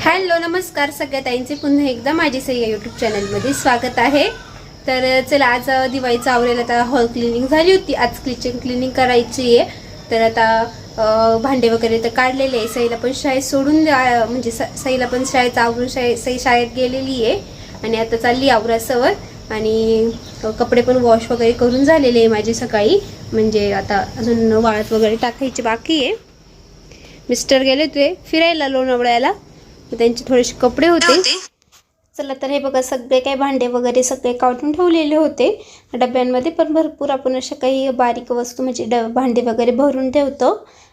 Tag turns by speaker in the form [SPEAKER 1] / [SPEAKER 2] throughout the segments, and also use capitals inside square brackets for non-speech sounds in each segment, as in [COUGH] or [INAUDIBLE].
[SPEAKER 1] Hello नमस्कार सगळ्या ताईंचे. पुन्हा एकदा माझी सही या यूट्यूब चॅनलमध्ये स्वागत आहे. तर चला आज दिवाळीचं आवरेल. आता हॉल क्लिनिंग झाली होती. आज किचन क्लिनिंग करायची आहे. तर आता भांडे वगैरे तर काढलेले आहे. सईला पण शाळेत सोडून म्हणजे स- सईला पण शाळेत आवरून शाळे सई शाळेत गेलेली आहे. आणि आता चालली आवरासवर. आणि कपडे पण वॉश वगैरे करून झालेले आहे माझे सकाळी. म्हणजे आता अजून वाळत वगैरे टाकायची बाकी आहे. मिस्टर गेले होते फिरायला लोणावळ्याला. त्यांचे थोडेसे कपडे होते. चला तर हे बघा सगळे काही भांडे वगैरे सगळे काढून ठेवलेले होते. डब्यांमध्ये पण भरपूर आपण अशा काही बारीक वस्तू म्हणजे ड भांडे वगैरे भरून ठेवतो.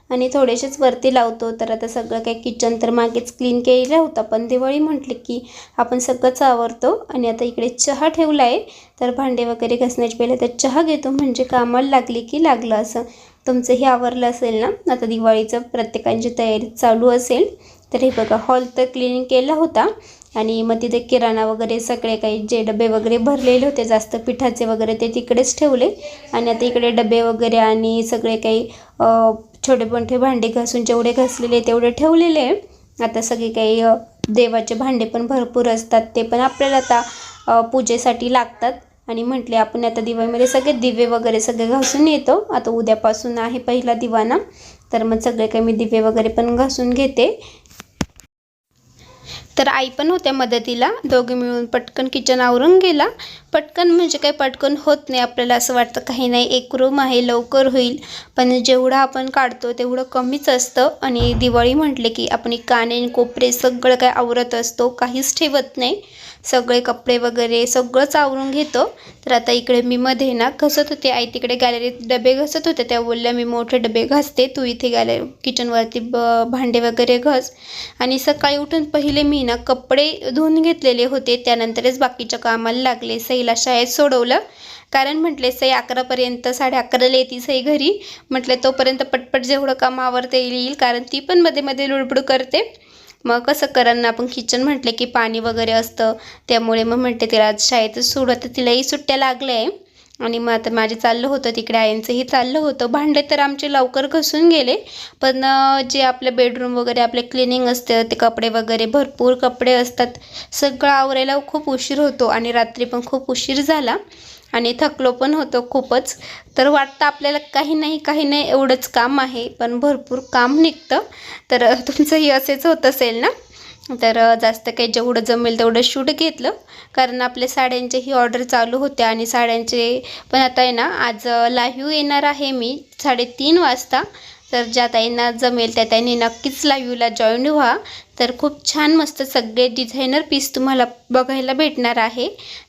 [SPEAKER 1] आणि थोडेसेच वरती लावतो. तर आता सगळं काही किचन तर मागेच क्लीन केलेलं होतं पण दिवाळी म्हटली की आपण सगळंच आवरतो. आणि आता इकडे चहा ठेवला आहे तर भांडे वगैरे घासण्याची पहिले तर चहा घेतो म्हणजे कामाला लागली की लागलं असं. तुमचंही आवरलं असेल ना? आता दिवाळीचं प्रत्येकांची तयारी चालू असेल. तर हे बघा हॉल तर क्लीन केला होता. आणि मग तिथे किराणा वगैरे सगळे काही जे डबे वगैरे भरलेले होते जास्त पिठाचे वगैरे ते तिकडेच ठेवले. आणि आता इकडे डबे वगैरे आणि सगळे काही छोटे मोठे भांडे घासून जेवढे घासलेले तेवढे ठेवलेले आहे. आता सगळे काही देवाचे भांडे पण भरपूर असतात ते पण आपल्याला आता पूजेसाठी लागतात. आणि म्हटले आपण आता दिवाळीमध्ये सगळे दिवे वगैरे सगळे घासून येतो. आता उद्यापासून आहे पहिला दिवाना. तर मग सगळे काही मी दिवे वगैरे पण घासून घेते. तर आई पण होत्या मदतीला. दोघे मिळून पटकन किचन आवरून गेला. पटकन म्हणजे काही पटकन होत नाही आपल्याला असं वाटतं काही नाही एक रूम आहे लवकर होईल. पण जेवढं आपण काढतो तेवढं कमीच असतं. आणि दिवाळी म्हटले की आपण काने कोपरे सगळं काय आवरत असतो काहीच ठेवत नाही. सगळे कपडे वगैरे सगळंच आवरून घेतो. तर आता इकडे मी मध्ये ना घसत होते. आई तिकडे गॅलरीत डबे घसत होते. त्या बोलल्या मी मोठे डबे घासते. तू इथे गॅलरी किचनवरती ब भांडे वगैरे घस. आणि सकाळी उठून पहिले मी ना कपडे धुवून घेतलेले होते. त्यानंतरच बाकीच्या कामाला लागले. सईला शाळेत सोडवलं. कारण म्हटले सई अकरापर्यंत साडे अकराला येते सई घरी. म्हटले तोपर्यंत पटपट जेवढं काम आवरता येईल कारण ती पण मध्ये मध्ये लुडबुड करते. मग कसं करण? आपण किचन म्हटले की पाणी वगैरे असतं. त्यामुळे मग म्हणते तिला आज शाळेतच सोडत तिलाही सुट्ट्या लागल्या आहे. आणि मग आता माझे चाललं होतं तिकडे आईंचंही चाललं होतं. भांडे तर आमचे लवकर घसून गेले पण जे आपले बेडरूम वगैरे आपले क्लिनिंग असतं ते कपडे वगैरे भरपूर कपडे असतात. सगळं आवरायला खूप उशीर होतो आणि रात्री पण खूप उशीर झाला आणि थकलो पण होतो खूपच. तर वाटतं आपल्याला काही नाही काही नाही एवढंच काम आहे पण भरपूर काम निघतं. तर तुमचंही असेच होत असेल ना? तर जास्त काही जेवढं जमेल तेवढं शूट घेतलं. कारण आपल्या साड्यांचेही ऑर्डर चालू होत्या आणि साड्यांचे पण आता आहे ना आज लाईव्ह येणार आहे मी साडेतीन वाजता. तर ज्या ताईंना जमेल त्या ताईंनी नक्कीच लाईव्हला जॉईन व्हा. तर खूप छान मस्त सगळे डिझायनर पीस तुम्हाला बघायला भेटणार आहे.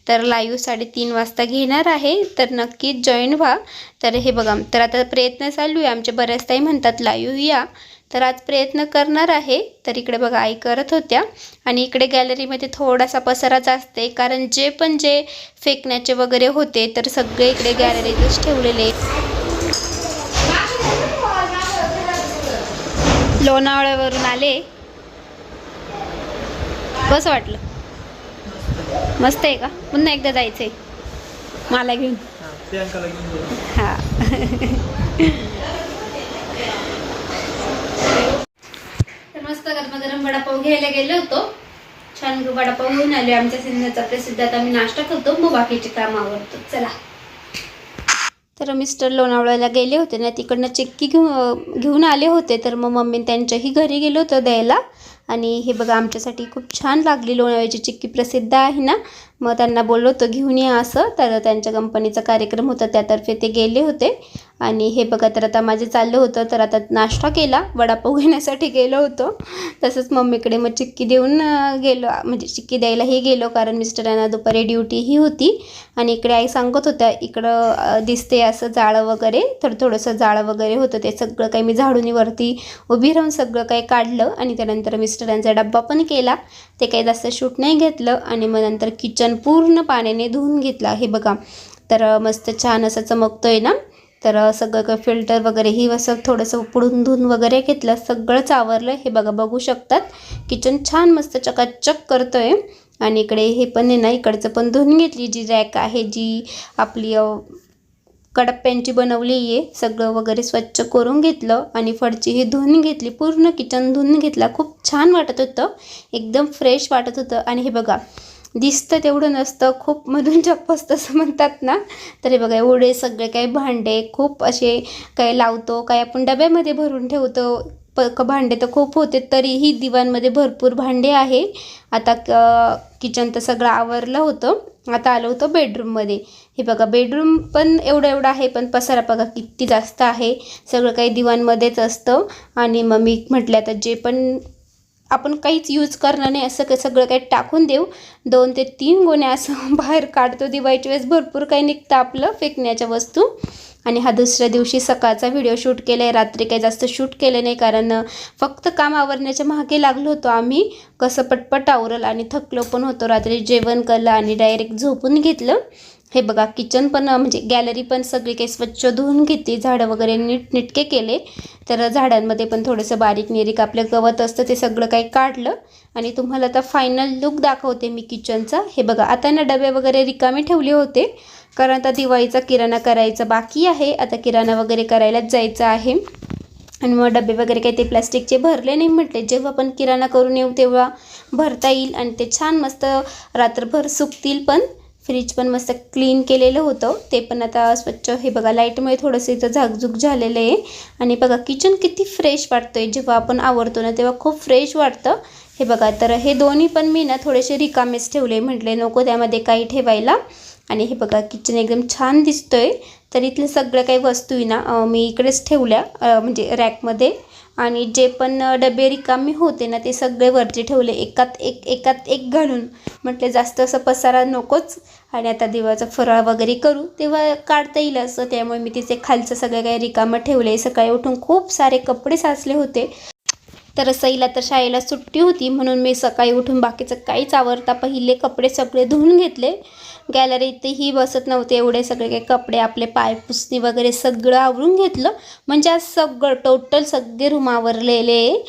[SPEAKER 1] तर लाईव्ह साडेतीन वाजता घेणार आहे. तर नक्कीच जॉईन व्हा. तर हे बघा तर आता प्रयत्न चालू आहे. आमचे बऱ्याच ताई म्हणतात लाईव्ह या. तर आज प्रयत्न करणार आहे. तर इकडे बघा आई करत होत्या. आणि इकडे गॅलरीमध्ये थोडासा पसारा जास्त आहे. कारण जे पण जे फेकण्याचे वगैरे होते तर सगळे इकडे गॅलरीतच ठेवलेले लोणावळ्यावरून आले. कसं वाटलं? मस्त आहे का? पुन्हा एकदा जायचंय. मला घेऊन. हा [LAUGHS] तर मस्त गरम वडापाव घ्यायला गेलो होतो. छान वडापाव घेऊन आले. आमच्या सिंधचा प्रसिद्ध आता आम्ही नाश्ता करतो. मग बाकीचे काम आवडतो चला. तर मिस्टर लोणावळ्याला गेले होते ना तिकडनं चिक्की घेऊन घेऊन आले होते. तर मग मम्मी त्यांच्याही घरी गेलो होतं द्यायला. आणि हे बघा आमच्यासाठी खूप छान लागली लोणावळ्याची चिक्की. प्रसिद्ध आहे ना? मग त्यांना बोललो होतो घेऊन या असं. तर त्यांच्या कंपनीचा कार्यक्रम होता त्यातर्फे ते गेले होते. आणि हे बघा तर आता माझे चाललं होतं तर आता नाश्ता केला वडापाव घेण्यासाठी गेलो होतो. तसंच मम्मीकडे मग चिक्की देऊन गेलो. म्हणजे चिक्की द्यायलाही गेलो कारण मिस्टरांना दुपारी ड्युटीही होती. आणि इकडे आई सांगत होत्या इकडं दिसते असं जाळं वगैरे. थोडं थोडंसं जाळं वगैरे होतं ते सगळं काही मी झाडूनीवरती उभी राहून सगळं काही काढलं. आणि त्यानंतर मिस्टरांचा डब्बा पण केला. ते काही जास्त शूट नाही घेतलं. आणि मग नंतर किचन पूर्ण पाण्याने धुवून घेतला हे बघा. तर मस्त छान असं चमकतोय ना? तर सगळं काही फिल्टर वगैरे ही असं थोडंसं पुढून धुवून वगैरे घेतलं. सगळंच आवरलं. हे बघा बघू शकतात. किचन छान मस्त चकाचक करतोय. आणि इकडे हे पण आहे ना इकडचं पण धुवून घेतली जी रॅक आहे जी आपली कडप्प्यांची बनवली आहे. सगळं वगैरे स्वच्छ करून घेतलं आणि फडची ही धुवून घेतली. पूर्ण किचन धुवून घेतला. खूप छान वाटत होतं. एकदम फ्रेश वाटत होतं. आणि हे बघा दिसतं तेवढं नसतं. खूप मधून चप्पस तसं म्हणतात ना. तरी बघा एवढे सगळे काही भांडे खूप असे काही लावतो काही आपण डब्यामध्ये भरून ठेवतो. प क भांडे तर खूप होते तरीही दिवाणमध्ये भरपूर भांडे आहे. आता किचन तर सगळं आवरलं होतं. आता आलं होतं बेडरूममध्ये. हे बघा बेडरूम पण एवढं एवढं आहे पण पसारा बघा किती जास्त आहे. सगळं काही दिवाणमध्येच असतं. आणि मग मी म्हटलं आता जे पण आपण काहीच यूज करणार नाही असं क- सगळं काही टाकून देऊ. दोन ते तीन गोण्या असं [LAUGHS] बाहेर काढतो. दिवाळीच्या वेळेस भरपूर काही निघतं आपलं फेकण्याच्या वस्तू. आणि हा दुसऱ्या दिवशी सकाळचा व्हिडिओ शूट केला आहे रात्री काही जास्त शूट केलं नाही कारण फक्त काम आवरण्याच्या मागे लागलो होतो आम्ही. कसं पटपट आवरलं आणि थकलो पण होतो. रात्री जेवण केलं आणि डायरेक्ट झोपून घेतलं. हे बघा किचन पण म्हणजे गॅलरी पण सगळी काही स्वच्छ धुवून घेतली झाडं वगैरे नीटनिटके केले. तर झाडांमध्ये पण थोडंसं बारीक निरीक आपलं गवत असतं ते सगळं काही काढलं. आणि तुम्हाला आता फायनल लुक दाखवते मी किचनचा हे बघा आता ना डबे वगैरे रिकामे ठेवले होते. कारण आता दिवाळीचा किराणा करायचा बाकी आहे. आता किराणा वगैरे करायलाच जायचं आहे. आणि मग डबे वगैरे काही ते प्लॅस्टिकचे भरले नाही म्हटले. जेव्हा आपण किराणा करून येऊ तेव्हा भरता येईल. आणि ते छान मस्त रात्रभर सुकतील पण. फ्रीज पण मस्त क्लीन केलेलं होतं. ते पण आता स्वच्छ हे बघा लाईटमुळे थोडंसं इथं झाकझुक झालेलं आहे. आणि बघा किचन किती फ्रेश वाटतं आहे जेव्हा आपण आवरतो ना तेव्हा खूप फ्रेश वाटतं. हे बघा तर हे दोन्ही पण मी ना थोडेसे रिकामेच ठेवले. म्हटले नको त्यामध्ये काही ठेवायला. आणि हे बघा किचन एकदम छान दिसतोय. तर इथलं सगळ्या काही वस्तू ना मी इकडेच ठेवल्या म्हणजे रॅकमध्ये. आणि जे पण डबे रिकामी होते ना ते सगळे वरती ठेवले. एकात एक एकात एक घालून. म्हटले जास्त असं पसारा नकोच आणि आता देवाचा फराळ वगैरे करू. तेव्हा काढता येईल असं. त्यामुळे मी तिचे खालचं सगळं काही रिकामं ठेवले. सकाळी उठून खूप सारे कपडे साचले होते. तर सईला तर शाळेला सुट्टी होती म्हणून मी सकाळी उठून बाकीचं काहीच आवरता पहिले कपडे सगळे धुवून घेतले. गॅलरीतही बसत नव्हते एवढे सगळे काही कपडे आपले पाय पुसणी वगैरे सगळं आवरून घेतलं. म्हणजे आज सगळं टोटल सगळे रूम आवरलेले.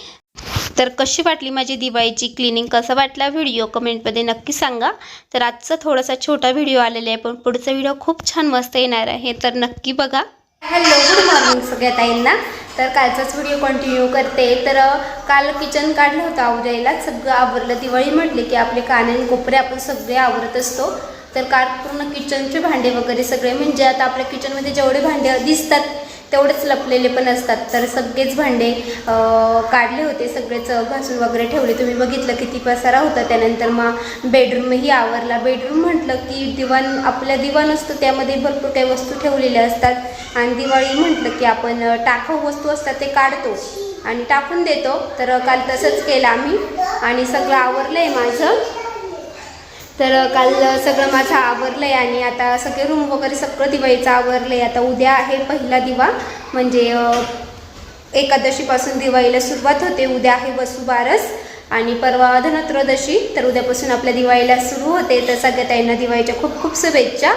[SPEAKER 1] तर कशी वाटली माझी दिवाळीची क्लिनिंग? कसा वाटला व्हिडिओ? कमेंटमध्ये नक्की सांगा. तर आजचा थोडासा छोटा व्हिडिओ आलेला आहे पण पुढचा व्हिडिओ खूप छान मस्त येणार आहे तर नक्की बघा. हॅलो गुड मॉर्निंग सगळ्या ताईंना. तर कालचाच व्हिडिओ कंटिन्यू करते. तर काल किचन काढलं होतं आवरायला सगळं आवरलं. दिवाळी म्हटले की आपले काने आणि कोपरे आपण सगळे आवरत असतो. तर काल पूर्ण किचनचे भांडे वगैरे सगळे. म्हणजे आता आपल्या किचनमध्ये जेवढे भांडे दिसतात तेवढेच लपलेले पण असतात. तर सगळेच भांडे काढले होते. सगळेच घासून वगैरे ठेवले. तुम्ही बघितलं किती पसारा होता. त्यानंतर मग बेडरूमही आवरला. बेडरूम म्हटलं की दिवाण आपला दिवाण असतो. त्यामध्ये भरपूर काही वस्तू ठेवलेल्या असतात. आणि दिवाळी म्हटलं की आपण टाकाऊ वस्तू असतात ते काढतो आणि टाकून देतो. तर काल तसंच केलं आम्ही. आणि सगळं आवरलं आहे माझं. तर काल सगळं माझं आवरलं आहे आणि आता सगळे रूम वगैरे सगळं दिवाळीचं आवरलं आहे आता उद्या आहे पहिला दिवा. म्हणजे एकादशीपासून दिवाळीला सुरुवात होते. उद्या आहे वसुबारस आणि परवा धनत्रयोदशी. तर उद्यापासून आपल्या दिवाळीला सुरू होते. तर सगळ्या ताईंना दिवाळीच्या खूप खूप शुभेच्छा.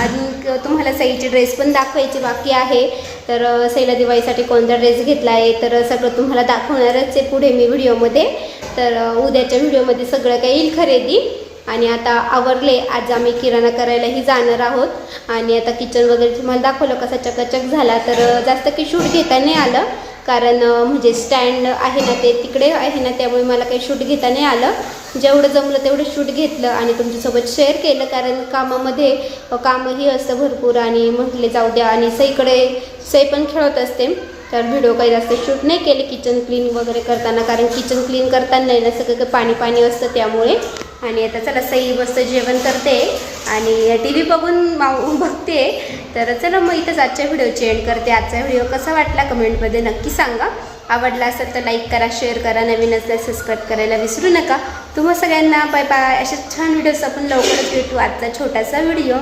[SPEAKER 1] आणि तुम्हाला सईचे ड्रेस पण दाखवायचे बाकी आहे. तर सईला दिवाळीसाठी कोणता ड्रेस घेतला आहे तर सगळं तुम्हाला दाखवणारच आहे पुढे मी व्हिडिओमध्ये तर उद्याच्या व्हिडिओमध्ये सगळं काही येईल खरेदी. आणि आता आवरले. आज आम्ही किराणा करायलाही जाणार आहोत. आणि आता किचन वगैरे तुम्हाला दाखवलं कसा चकाचक झाला. तर जास्त काही शूट घेता नाही आलं. कारण म्हणजे स्टँड आहे ना ते तिकडे आहे ना त्यामुळे मला काही शूट घेता नाही आलं. जेवढं जमलं तेवढं शूट घेतलं आणि तुमच्यासोबत शेअर केलं. कारण कामामध्ये कामही असतं भरपूर आणि म्हटले जाऊ द्या. आणि सईकडे सई पण खेळत असते. तर व्हिडिओ काही जास्त शूट नाही केले. किचन क्लीन वगैरे करताना. कारण किचन क्लीन करताना नाही ना सगळं काही पाणी पाणी असतं त्यामुळे. आणि आता चला सई मस्त जेवण करते आणि टी व्ही बघून माऊ बघते. तर चला मग इथंच आजच्या व्हिडिओची एंड करते. आजचा व्हिडिओ कसा वाटला कमेंटमध्ये नक्की सांगा. आवडला असेल तर लाईक करा शेअर करा. नवीन असल्यास सबस्क्राईब करायला विसरू नका. तुम्हा सगळ्यांना बाय बाय असे छान व्हिडिओज आपण लवकरच भेटू. आजचा छोटासा व्हिडिओ.